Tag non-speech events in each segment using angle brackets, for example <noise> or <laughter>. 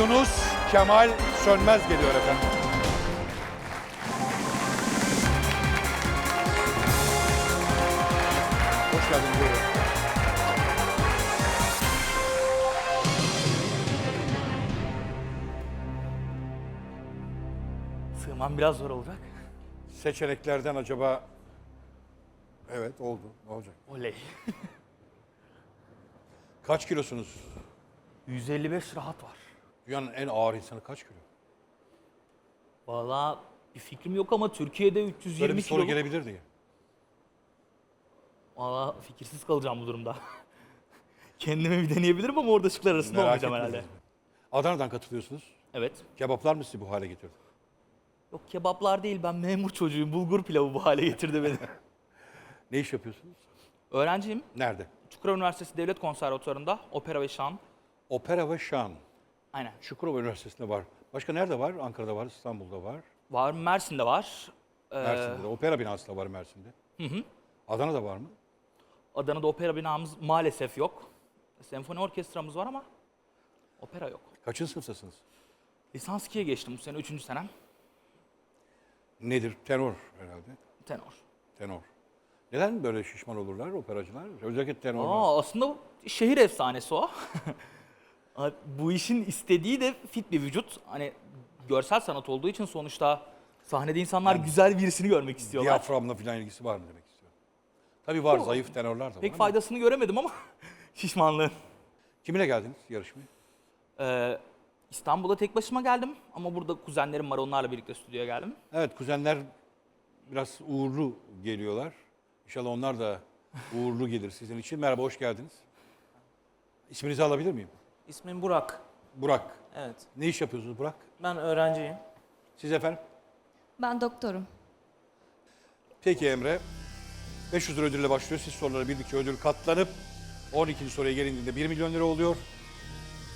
Yunus Kemal Sönmez geliyor efendim. Hoş geldiniz. buyurun. Sığmam biraz zor olacak. Seçeneklerden acaba... Evet oldu. Ne olacak? Oley. Kaç kilosunuz? 155 rahat var. Dünyanın en ağır insanı kaç kilo? Valla bir fikrim yok ama Türkiye'de Böyle 320 bir soru gelebilir diye. Valla fikirsiz kalacağım bu durumda. <laughs> Kendime bir deneyebilirim ama orada şıklar arasında olmayacağım herhalde. Adana'dan katılıyorsunuz. Evet. Kebaplar mı sizi bu hale getirdi? Yok kebaplar değil ben memur çocuğuyum. Bulgur pilavı bu hale getirdi beni. <laughs> Ne iş yapıyorsunuz? Öğrenciyim. Nerede? Çukurova Üniversitesi Devlet Konservatuvarı'nda opera ve şan. Opera ve şan. Aynen. Çukurova Üniversitesi'nde var. Başka nerede var? Ankara'da var, İstanbul'da var. Var Mersin'de var. Ee, Mersin'de de. Opera binası da var Mersin'de. Hı hı. Adana'da var mı? Adana'da opera binamız maalesef yok. Senfoni orkestramız var ama opera yok. Kaçıncı sınıftasınız? Lisans 2'ye geçtim bu sene 3. senem. Nedir? Tenor herhalde. Tenor. Tenor. Neden böyle şişman olurlar operacılar? Özellikle tenor. Aa, aslında şehir efsanesi o. <laughs> Abi, bu işin istediği de fit bir vücut. Hani görsel sanat olduğu için sonuçta sahnede insanlar güzel birisini görmek istiyorlar. Diyaframla falan ilgisi var mı demek istiyorum. Tabii var, zayıf tenorlar da var Pek ama faydasını göremedim ama <laughs> şişmanlığın. Kiminle geldiniz yarışmaya? Ee, İstanbul'a tek başıma geldim ama burada kuzenlerim var onlarla birlikte stüdyoya geldim. Evet, kuzenler biraz uğurlu geliyorlar. İnşallah onlar da uğurlu gelir sizin için. Merhaba, hoş geldiniz. İsminizi alabilir miyim? İsmim Burak. Burak. Evet. Ne iş yapıyorsunuz Burak? Ben öğrenciyim. Siz efendim? Ben doktorum. Peki Emre. 500 lira ödülle başlıyor. Siz sorulara bildikçe ödül katlanıp 12. soruya gelindiğinde 1 milyon lira oluyor.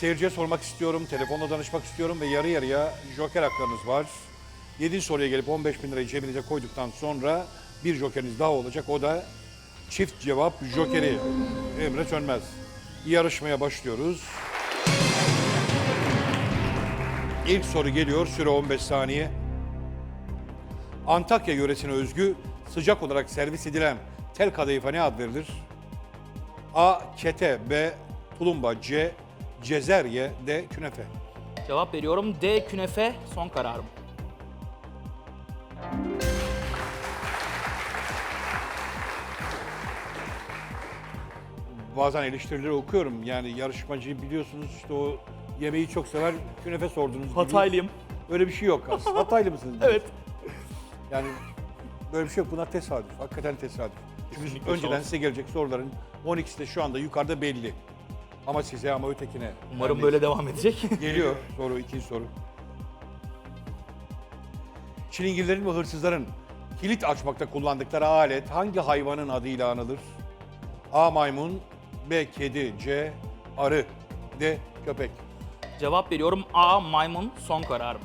Seyirciye sormak istiyorum, telefonla danışmak istiyorum ve yarı yarıya joker haklarınız var. 7. soruya gelip 15 bin lirayı cebinize koyduktan sonra bir jokeriniz daha olacak. O da çift cevap jokeri. Emre Sönmez. Yarışmaya başlıyoruz. İlk soru geliyor. Süre 15 saniye. Antakya yöresine özgü sıcak olarak servis edilen tel kadayıfa ne ad verilir? A. Kete B. Tulumba C. Cezerye D. Künefe Cevap veriyorum D künefe son kararım. Bazen eleştirileri okuyorum. Yani yarışmacıyı biliyorsunuz işte o yemeği çok sever. Künefe sordunuz gibi. Hataylıyım. Öyle bir şey yok <laughs> aslında. Hataylı mısınız? Evet. Yani böyle bir şey yok. Bunlar tesadüf. Hakikaten tesadüf. Çünkü Kesinlikle önceden size gelecek soruların 12'si de şu anda yukarıda belli. Ama size ama ötekine. Umarım böyle devam edecek. <laughs> Geliyor soru, ikinci soru. Çilingirlerin ve hırsızların kilit açmakta kullandıkları alet hangi hayvanın adıyla anılır? A. Maymun B. Kedi C. Arı D. Köpek Cevap veriyorum A maymun son kararım.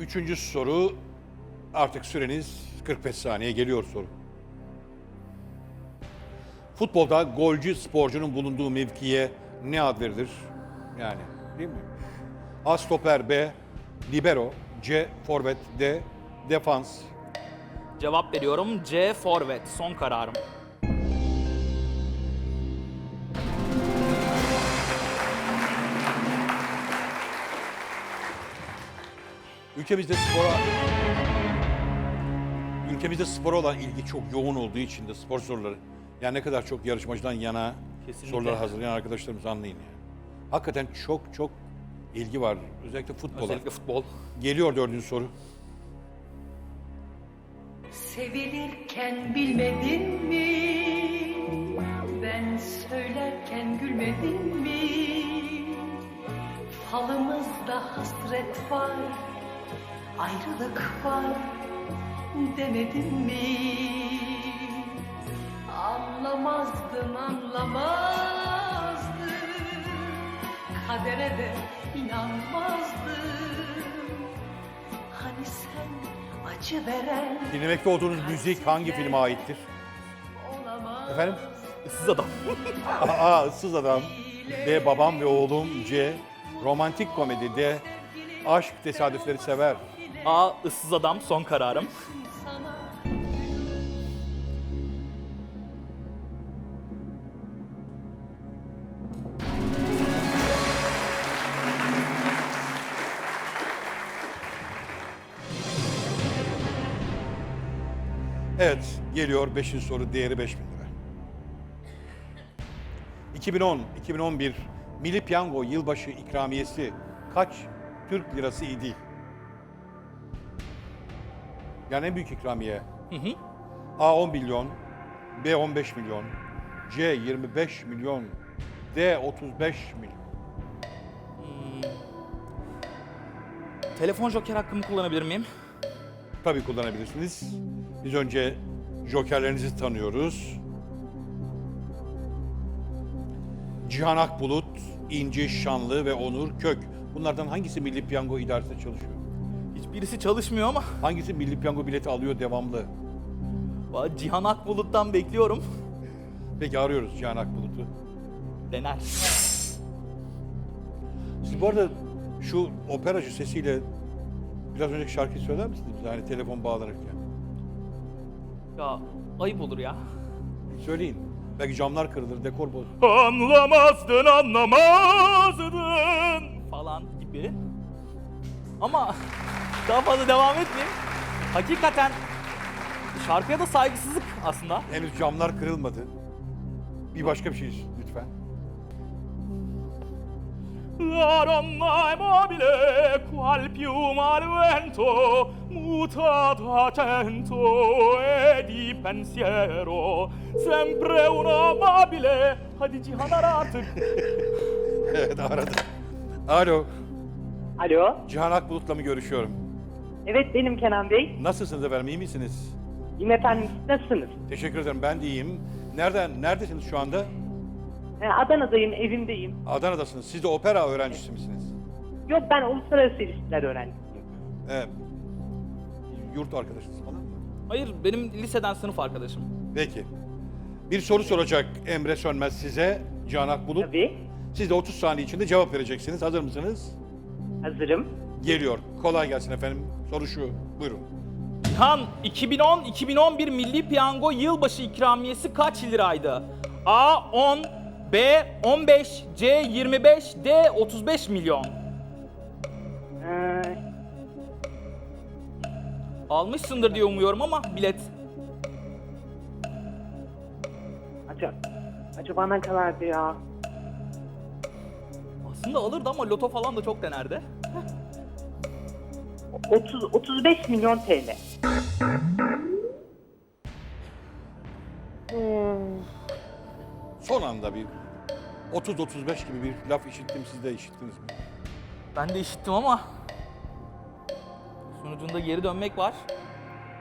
Üçüncü soru artık süreniz 45 saniye geliyor soru. Futbolda golcü sporcunun bulunduğu mevkiye ne ad verilir? Yani değil mi? A. Stoper B. Libero C. Forvet D. Defans Cevap veriyorum C forvet son kararım. Ülkemizde spora ülkemizde spora olan ilgi çok yoğun olduğu için de spor soruları yani ne kadar çok yarışmacıdan yana Kesinlikle. soruları hazırlayan arkadaşlarımız anlayın yani. Hakikaten çok çok ilgi var. Özellikle futbola. Özellikle futbol. Geliyor dördüncü soru. Sevilirken bilmedin mi? Ben söylerken gülmedin mi? Falımızda hasret var, ayrılık var demedin mi? Anlamazdın anlamazdın, kadere de inanmazdım Hani sen acı veren Dinlemekte olduğunuz müzik hangi filme aittir? olamaz Efendim? Issız Adam. <laughs> A, Issız Adam. D. Babam ve Oğlum. C. Romantik komedi. D. Aşk tesadüfleri sever. A. Issız adam son kararım. Evet, geliyor 5. soru değeri 5000 lira. 2010-2011 Milli Piyango yılbaşı ikramiyesi kaç Türk lirası idi? Yani en büyük ikramiye. A 10 milyon, B 15 milyon, C 25 milyon, D 35 milyon. Telefon joker hakkımı kullanabilir miyim? Tabii kullanabilirsiniz. Biz önce jokerlerinizi tanıyoruz. Cihan Akbulut, İnci Şanlı ve Onur Kök. Bunlardan hangisi Milli Piyango idaresinde çalışıyor? Hiçbirisi çalışmıyor ama Hangisi Milli Piyango bileti alıyor devamlı? Valla Cihan Akbulut'tan bekliyorum. Peki arıyoruz Cihan Akbulut'u. Dener. Siz bu arada şu operacı sesiyle biraz önceki şarkıyı söyler misiniz bize? Hani telefon bağlanırken. Ya ayıp olur ya. Söyleyin. Belki camlar kırılır, dekor bozulur. Anlamazdın anlamazdın falan gibi. Ama daha fazla devam etmeyeyim. Hakikaten şarkıya da saygısızlık aslında. Henüz camlar kırılmadı. Bir başka bir şey La donna è mobile, qual piuma al vento, mutato a cento e di pensiero, sempre un amabile. Hadi Cihan ara artık. Evet aradı. Alo. Alo. Cihan Akbulut'la mı görüşüyorum? Evet benim Kenan Bey. Nasılsınız efendim? iyi misiniz? Yine efendim siz nasılsınız? Teşekkür ederim. Ben de iyiyim. Nereden, neredesiniz şu anda? Ee, Adana'dayım, evimdeyim. Adana'dasınız. Siz de opera öğrencisi misiniz? Yok ben uluslararası ilişkiler öğrencisiyim. Evet. Yurt arkadaşınız falan mı? Hayır benim liseden sınıf arkadaşım. Peki. Bir soru soracak Emre Sönmez size. Cihan Akbulut. Tabii. Siz de 30 saniye içinde cevap vereceksiniz. Hazır mısınız? Hazırım. Geliyor. Kolay gelsin efendim. Soru şu. Buyurun. Cihan 2010-2011 Milli Piyango yılbaşı ikramiyesi kaç liraydı? A 10, B 15, C 25, D 35 milyon. Ee, Almışsındır diye umuyorum ama bilet. acaba, acaba ne kadardı ya? Aslında alırdı ama loto falan da çok denerdi. 30, 35 milyon TL. Son anda bir 30-35 gibi bir laf işittim. Siz de işittiniz mi? Ben de işittim ama sonucunda geri dönmek var.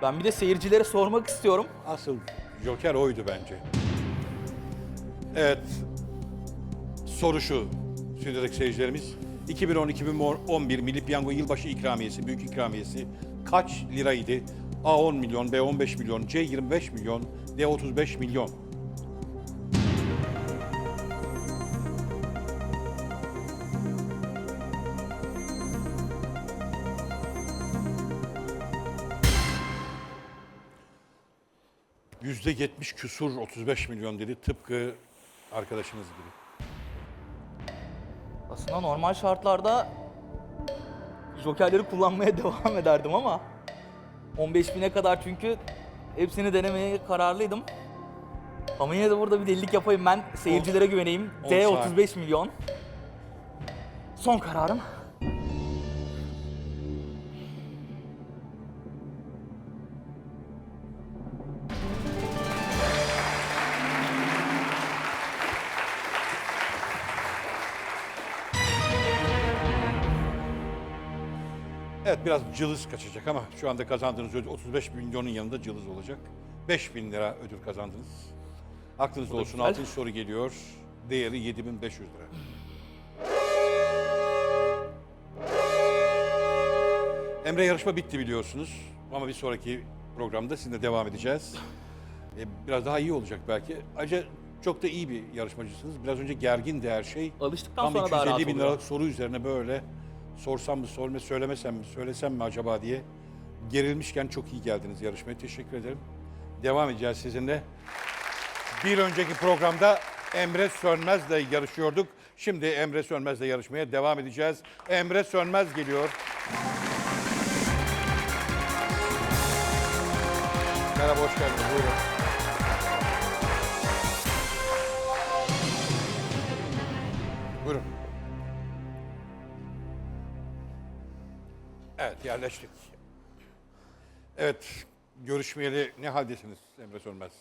Ben bir de seyircilere sormak istiyorum. Asıl Joker oydu bence. Evet. Soru şu. Stüdyodaki seyircilerimiz. 2010-2011 Milli Piyango Yılbaşı ikramiyesi, büyük ikramiyesi kaç liraydı? A 10 milyon, B 15 milyon, C 25 milyon, D 35 milyon. Yüzde 70 küsur 35 milyon dedi tıpkı arkadaşınız gibi. Aslında normal şartlarda jokerleri kullanmaya <laughs> devam ederdim ama 15 bine kadar çünkü hepsini denemeye kararlıydım. Ama yine de burada bir delilik yapayım ben seyircilere güveneyim. on D saat. 35 milyon. Son kararım. Biraz cılız kaçacak ama şu anda kazandığınız ödül 35 milyonun yanında cılız olacak. 5 bin lira ödül kazandınız. Aklınızda olsun güzel. 6. soru geliyor. Değeri 7500 lira. Emre yarışma bitti biliyorsunuz. Ama bir sonraki programda sizinle devam edeceğiz. E, biraz daha iyi olacak belki. Ayrıca çok da iyi bir yarışmacısınız. Biraz önce gergindi her şey. Alıştıktan Tam sonra daha rahat 250 bin oluyor. liralık soru üzerine böyle sorsam mı, sorma, söylemesem mi, söylesem mi acaba diye gerilmişken çok iyi geldiniz yarışmaya. Teşekkür ederim. Devam edeceğiz sizinle. Bir önceki programda Emre Sönmez'le yarışıyorduk. Şimdi Emre Sönmez'le yarışmaya devam edeceğiz. Emre Sönmez geliyor. Merhaba, hoş geldiniz. Buyurun. Evet, yerleştik. Evet, görüşmeyeli ne haldesiniz Emre Sönmez?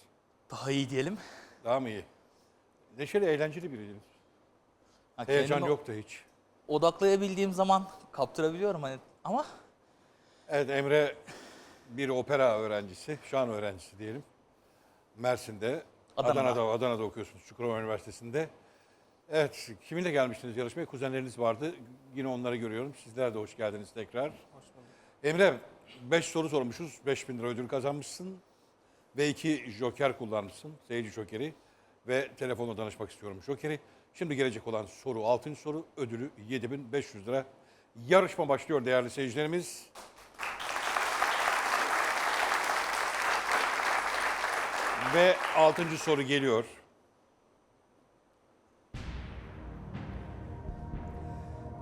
Daha iyi diyelim. Daha mı iyi? Neşeli, eğlenceli biriydiniz. Ha, Heyecan kendimi yoktu hiç. Odaklayabildiğim zaman kaptırabiliyorum hani ama Evet, Emre bir opera öğrencisi, şan öğrencisi diyelim. Mersin'de, Adana'da. Adana'da, Adana'da okuyorsunuz Çukurova Üniversitesi'nde. Evet, kiminle gelmiştiniz yarışmaya? Kuzenleriniz vardı. Yine onları görüyorum. Sizler de hoş geldiniz tekrar. Emre, 5 soru sormuşuz. 5000 lira ödül kazanmışsın. Ve 2 joker kullanmışsın. Seyirci jokeri. Ve telefonla danışmak istiyorum jokeri. Şimdi gelecek olan soru 6. soru. Ödülü 7500 lira. Yarışma başlıyor değerli seyircilerimiz. Ve 6. soru geliyor.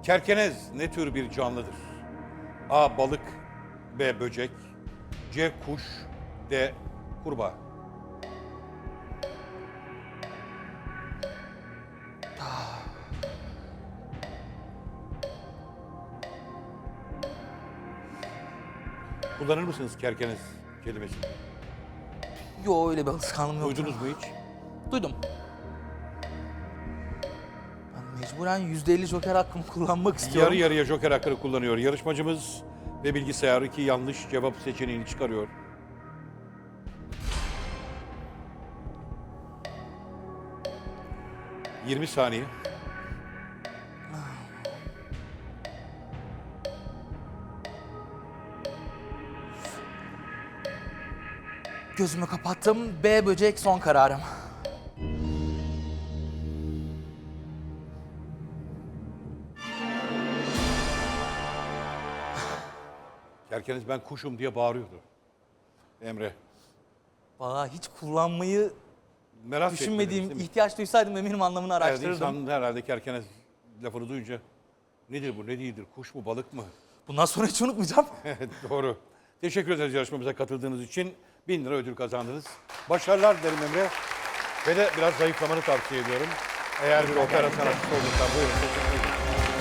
Kerkenez ne tür bir canlıdır? A. Balık B. Böcek C. Kuş D. Kurbağa Kullanır mısınız kerkenez kelimesini? yo öyle bir alışkanlığım yok. Duydunuz mu hiç? Duydum. Mecburen %50 joker hakkımı kullanmak istiyorum. Yarı yarıya joker hakkını kullanıyor. Yarışmacımız ve bilgisayar iki yanlış cevap seçeneğini çıkarıyor. ...20 saniye. Gözümü kapattım. B böcek son kararım. Kerkeniz ben kuşum diye bağırıyordu. Emre. Valla hiç kullanmayı Merak düşünmediğim, etmediniz değil mi? ihtiyaç duysaydım eminim anlamını Evet, araştırırdım. insan herhalde kerkenez lafını duyunca... ...nedir bu, ne değildir, kuş mu, balık mı? Bundan sonra hiç unutmayacağım. <laughs> Evet doğru. Teşekkür ederiz yarışmamıza katıldığınız için. Bin lira ödül kazandınız. Başarılar dilerim Emre. Ve de biraz zayıflamanı tavsiye ediyorum. Eğer bir opera sanatçısı olursan buyurun. Teşekkür ederim.